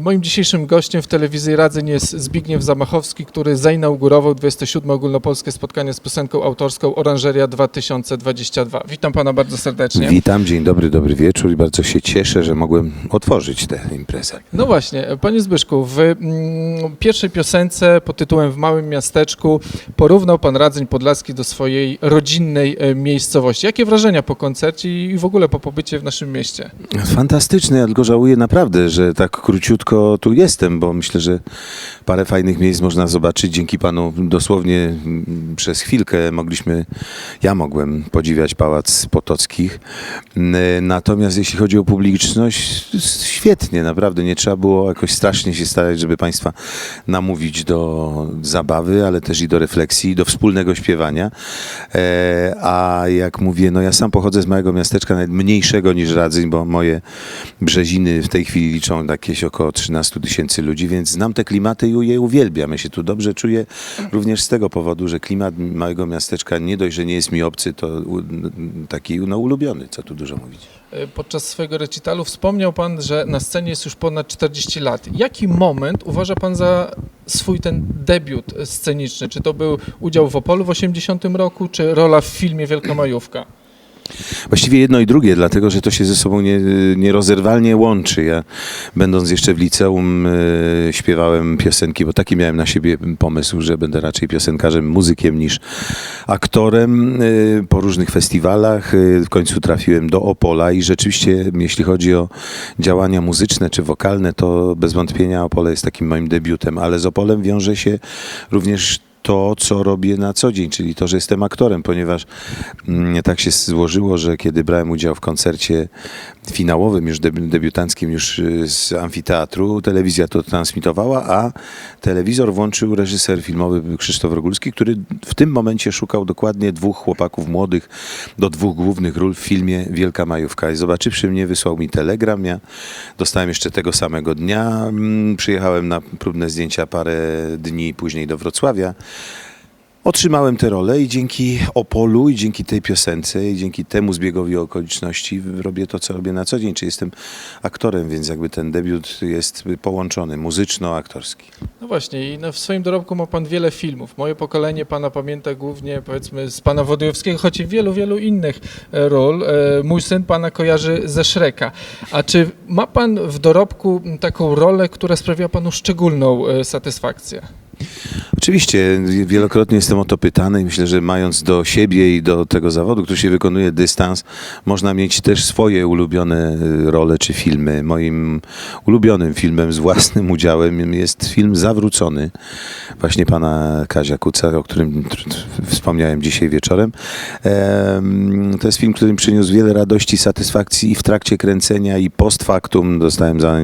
Moim dzisiejszym gościem w telewizji Radzeń jest Zbigniew Zamachowski, który zainaugurował 27. ogólnopolskie spotkanie z piosenką autorską Oranżeria 2022. Witam pana bardzo serdecznie. Witam, dzień dobry, dobry wieczór i bardzo się cieszę, że mogłem otworzyć tę imprezę. No właśnie, panie Zbyszku, w mm, pierwszej piosence pod tytułem W małym miasteczku porównał pan Radzeń Podlaski do swojej rodzinnej e, miejscowości. Jakie wrażenia po koncercie i w ogóle po pobycie w naszym mieście? Fantastyczne, ja tylko żałuję naprawdę, że tak króciutko tu jestem, bo myślę, że parę fajnych miejsc można zobaczyć. Dzięki panu dosłownie mm, przez chwilkę mogliśmy, ja mogłem podziwiać Pałac Potockich. N- Natomiast jeśli chodzi o publiczność, świetnie, naprawdę. Nie trzeba było jakoś strasznie się starać, żeby państwa namówić do zabawy, ale też i do refleksji, do wspólnego śpiewania. E, a jak mówię, no ja sam pochodzę z małego miasteczka, nawet mniejszego niż Radzeń, bo moje Brzeziny w tej chwili liczą jakieś około 13 tysięcy ludzi, więc znam te klimaty i je uwielbiam. Ja się tu dobrze czuję również z tego powodu, że klimat małego miasteczka nie dość, że nie jest mi obcy, to taki no, ulubiony, co tu dużo mówić. E, Podczas swojego recitalu wspomniał pan, że na scenie jest już ponad 40 lat. Jaki moment uważa pan za swój ten debiut sceniczny? Czy to był udział w Opolu w 80 roku, czy rola w filmie Wielka Majówka? Właściwie jedno i drugie, dlatego że to się ze sobą nie, nierozerwalnie łączy. Ja, będąc jeszcze w liceum, e, śpiewałem piosenki, bo taki miałem na siebie pomysł, że będę raczej piosenkarzem, muzykiem niż aktorem e, po różnych festiwalach. E, W końcu trafiłem do Opola i rzeczywiście, jeśli chodzi o działania muzyczne czy wokalne, to bez wątpienia Opole jest takim moim debiutem, ale z Opolem wiąże się również to, co robię na co dzień, czyli to, że jestem aktorem, ponieważ mm, tak się złożyło, że kiedy brałem udział w koncercie finałowym, już debi- debiutanckim, już y, z amfiteatru, telewizja to transmitowała, a telewizor włączył reżyser filmowy Krzysztof Rogulski, który w tym momencie szukał dokładnie dwóch chłopaków młodych do dwóch głównych ról w filmie Wielka Majówka. I zobaczywszy mnie, wysłał mi telegram. Ja dostałem jeszcze tego samego dnia. Mm, Przyjechałem na próbne zdjęcia parę dni później do Wrocławia. Otrzymałem tę rolę i dzięki Opolu, i dzięki tej piosence, i dzięki temu zbiegowi okoliczności robię to, co robię na co dzień. Czy jestem aktorem, więc jakby ten debiut jest połączony, muzyczno-aktorski. No właśnie, i no w swoim dorobku ma pan wiele filmów. Moje pokolenie pana pamięta głównie, powiedzmy, z pana Wodojewskiego, choć i wielu, wielu innych e, ról. E, Mój syn pana kojarzy ze Szreka. A czy ma pan w dorobku taką rolę, która sprawia panu szczególną e, satysfakcję? Oczywiście, wielokrotnie jestem o to pytany i myślę, że mając do siebie i do tego zawodu, który się wykonuje dystans, można mieć też swoje ulubione y, role czy filmy. Moim ulubionym filmem z własnym udziałem jest film Zawrócony, właśnie pana Kazia Kuca, o którym wspomniałem dzisiaj wieczorem. Em, To jest film, który mi przyniósł wiele radości, satysfakcji i w trakcie kręcenia i post factum. Dostałem za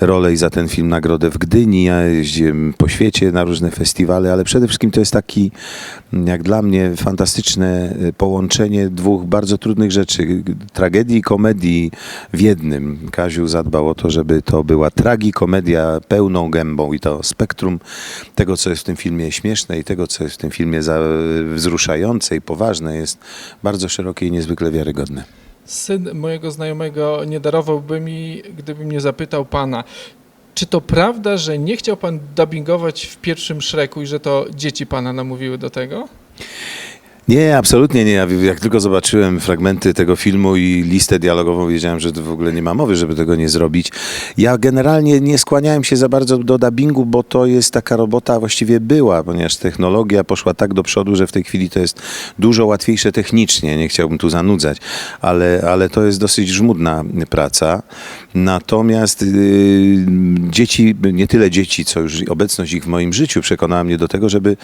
rolę i za ten film nagrodę w Gdyni. Ja jeździłem po świecie na różne festiwale, ale przede wszystkim to jest taki, jak dla mnie, fantastyczne y, połączenie dwóch bardzo trudnych rzeczy. Tragedii i komedii w jednym. Kaziu zadbał o to, żeby to była tragikomedia pełną gębą i to spektrum tego, co jest w tym filmie śmieszne i tego, co jest w tym filmie za, wzruszające i poważne jest bardzo szerokie i niezwykle wiarygodne. Syn mojego znajomego nie darowałby mi, gdybym nie zapytał pana, czy to prawda, że nie chciał pan dubbingować w pierwszym Szreku i że to dzieci pana namówiły do tego? Nie, absolutnie nie. Ja Jak tylko zobaczyłem fragmenty tego filmu i listę dialogową, wiedziałem, że to w ogóle nie ma mowy, żeby tego nie zrobić. Ja generalnie nie skłaniałem się za bardzo do dubbingu, bo to jest taka robota, właściwie była, ponieważ technologia poszła tak do przodu, że w tej chwili to jest dużo łatwiejsze technicznie. Nie chciałbym tu zanudzać, ale, ale to jest dosyć żmudna praca. Natomiast yy, dzieci, nie tyle dzieci, co już obecność ich w moim życiu przekonała mnie do tego, żeby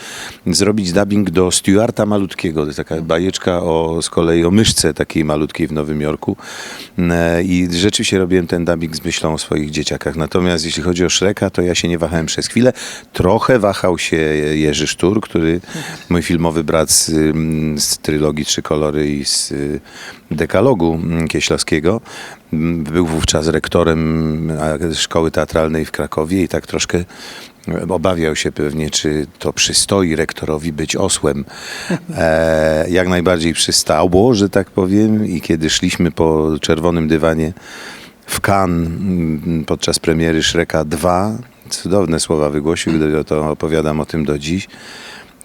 zrobić dubbing do Stuarta Malutkiego. To jest taka bajeczka o, z kolei o myszce takiej malutkiej w Nowym Jorku. E, I rzeczywiście robiłem ten dubbing z myślą o swoich dzieciakach. Natomiast jeśli chodzi o Shreka, to ja się nie wahałem przez chwilę. Trochę wahał się Jerzy Sztur, który mój filmowy brat z, ym, z trylogii Trzy Kolory i z y, dekalogu mm, Kieślowskiego. Był wówczas rektorem szkoły teatralnej w Krakowie i tak troszkę obawiał się pewnie, czy to przystoi rektorowi być osłem. E, jak najbardziej przystało, że tak powiem. I kiedy szliśmy po czerwonym dywanie w Cannes mm, podczas premiery Shreka 2. Cudowne słowa wygłosił, to opowiadam o tym do dziś.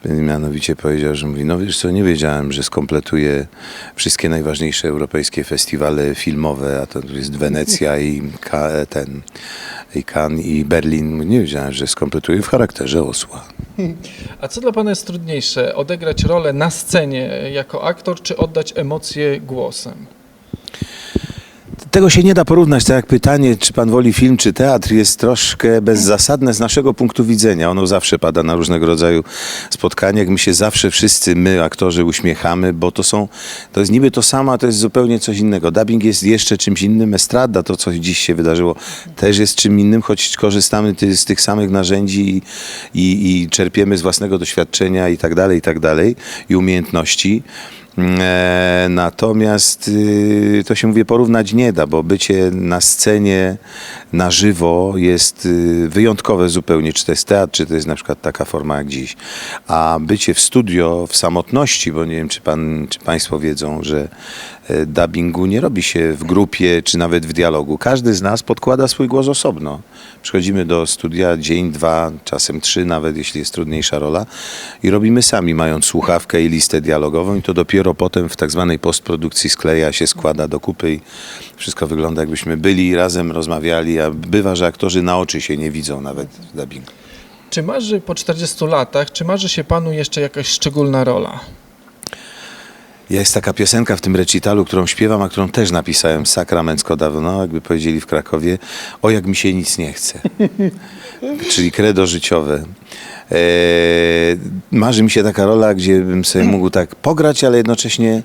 Mianowicie powiedział, że mówi, no wiesz co, nie wiedziałem, że skompletuje wszystkie najważniejsze europejskie festiwale filmowe, a to jest Wenecja i ten, i Cannes i Berlin. Nie wiedziałem, że skompletuje w charakterze osła. A co dla pana jest trudniejsze? Odegrać rolę na scenie jako aktor, czy oddać emocje głosem? Tego się nie da porównać, tak jak pytanie, czy pan woli film czy teatr, jest troszkę bezzasadne z naszego punktu widzenia. Ono zawsze pada na różnego rodzaju spotkaniach. My się zawsze wszyscy, my aktorzy uśmiechamy, bo to są, to jest niby to samo, a to jest zupełnie coś innego. Dubbing jest jeszcze czymś innym, estrada, to co dziś się wydarzyło, też jest czym innym, choć korzystamy z tych samych narzędzi i, i, i czerpiemy z własnego doświadczenia i tak dalej, i tak dalej, i umiejętności. E, natomiast y, to się mówię porównać nie da, bo bycie na scenie na żywo jest y, wyjątkowe zupełnie, czy to jest teatr, czy to jest na przykład taka forma jak dziś. A bycie w studio w samotności, bo nie wiem, czy, pan, czy Państwo wiedzą, że dubbingu nie robi się w grupie, czy nawet w dialogu. Każdy z nas podkłada swój głos osobno. Przychodzimy do studia dzień, dwa, czasem trzy, nawet jeśli jest trudniejsza rola i robimy sami, mając słuchawkę i listę dialogową i to dopiero potem w tak zwanej postprodukcji skleja się, składa do kupy i wszystko wygląda jakbyśmy byli razem, rozmawiali, a bywa, że aktorzy na oczy się nie widzą nawet w dubbingu. Czy marzy po 40 latach, czy marzy się panu jeszcze jakaś szczególna rola? Jest taka piosenka w tym recitalu, którą śpiewam, a którą też napisałem sakramencko dawno, jakby powiedzieli w Krakowie, o jak mi się nic nie chce. Czyli credo życiowe. Eee, marzy mi się taka rola, gdzie bym sobie mógł tak pograć, ale jednocześnie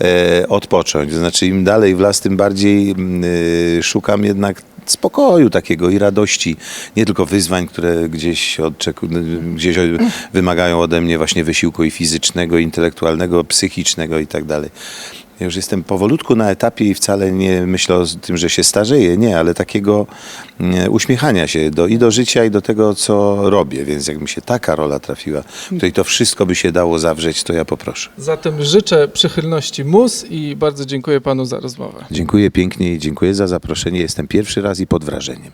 e, odpocząć. To znaczy im dalej w las, tym bardziej e, szukam jednak spokoju takiego i radości, nie tylko wyzwań, które gdzieś, odczeku, gdzieś wymagają ode mnie właśnie wysiłku i fizycznego, i intelektualnego, psychicznego i tak dalej. Ja już jestem powolutku na etapie i wcale nie myślę o tym, że się starzeję, nie, ale takiego mm, uśmiechania się do, i do życia, i do tego, co robię. Więc jak mi się taka rola trafiła, w której to wszystko by się dało zawrzeć, to ja poproszę. Zatem życzę przychylności mus i bardzo dziękuję panu za rozmowę. Dziękuję pięknie i dziękuję za zaproszenie. Jestem pierwszy raz i pod wrażeniem.